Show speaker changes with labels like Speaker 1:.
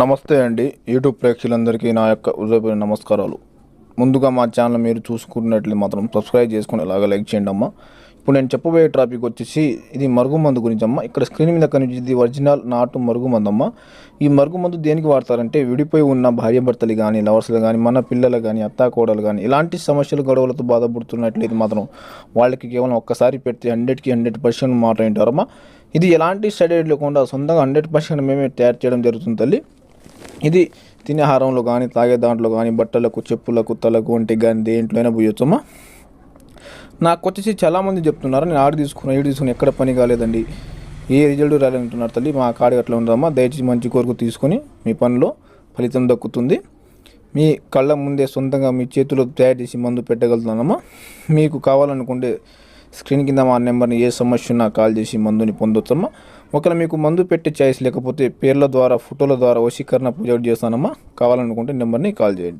Speaker 1: నమస్తే అండి. యూట్యూబ్ ప్రేక్షకులందరికీ నా యొక్క హృదయపూర్వక నమస్కారాలు. ముందుగా మా ఛానల్ మీరు చూసుకున్నట్లు మాత్రం సబ్స్క్రైబ్ చేసుకుని ఇలాగ లైక్ చేయండి అమ్మా. ఇప్పుడు నేను చెప్పబోయే టాపిక్ వచ్చేసి ఇది మరుగుమందు గురించి అమ్మ. ఇక్కడ స్క్రీన్ మీద కనిపించింది ఒరిజినల్ నాటు మరుగుమందు అమ్మ. ఈ మరుగుమందు దేనికి వాడతారంటే విడిపోయి ఉన్న భార్యాభర్తలు కానీ లవర్స్లు కానీ మన పిల్లలు కానీ అత్తాకోడలు కానీ ఇలాంటి సమస్యలు గొడవలతో బాధపడుతున్నట్లయితే మాత్రం వాళ్ళకి కేవలం ఒక్కసారి పెడితే హండ్రెడ్కి హండ్రెడ్ పర్సెంట్ మాట వింటారమ్మా ఇది ఎలాంటి స్టడీ లేకుండా సొంతంగా హండ్రెడ్ పర్సెంట్ మేమే తయారు చేయడం జరుగుతుంది తల్లి. ఇది తినే ఆహారంలో కానీ తాగే దాంట్లో కానీ బట్టలకు చెప్పులకు తలకు ఒంటికి కానీ దేంట్లోనే పోయొచ్చమ్మా. నాకు వచ్చేసి చాలామంది చెప్తున్నారు నేను ఆర్డర్ తీసుకున్నా ఈడు తీసుకుని ఎక్కడ పని కాలేదండి. ఏ రిజల్ట్ రాలేదంటున్నారు తల్లి మా కాడి అట్లా ఉందమ్మా దయచేసి మంచి కోరిక తీసుకొని మీ పనిలో ఫలితం దక్కుతుంది. మీ కళ్ళ ముందే సొంతంగా మీ చేతిలో తయారు చేసి మందు పెట్టగలుగుతానమ్మా. మీకు కావాలనుకుంటే స్క్రీన్ కింద మా నెంబర్ని ఏ సమస్య ఉన్నా కాల్ చేసి మందుని పొందొచ్చమ్మా. ఒకవేళ మీకు మందు పెట్టే ఛాయిస్ లేకపోతే పేర్ల ద్వారా ఫోటోల ద్వారా వశీకరణ పూజ చేస్తానమ్మా. కావాలనుకుంటే నెంబర్ని కాల్ చేయండి.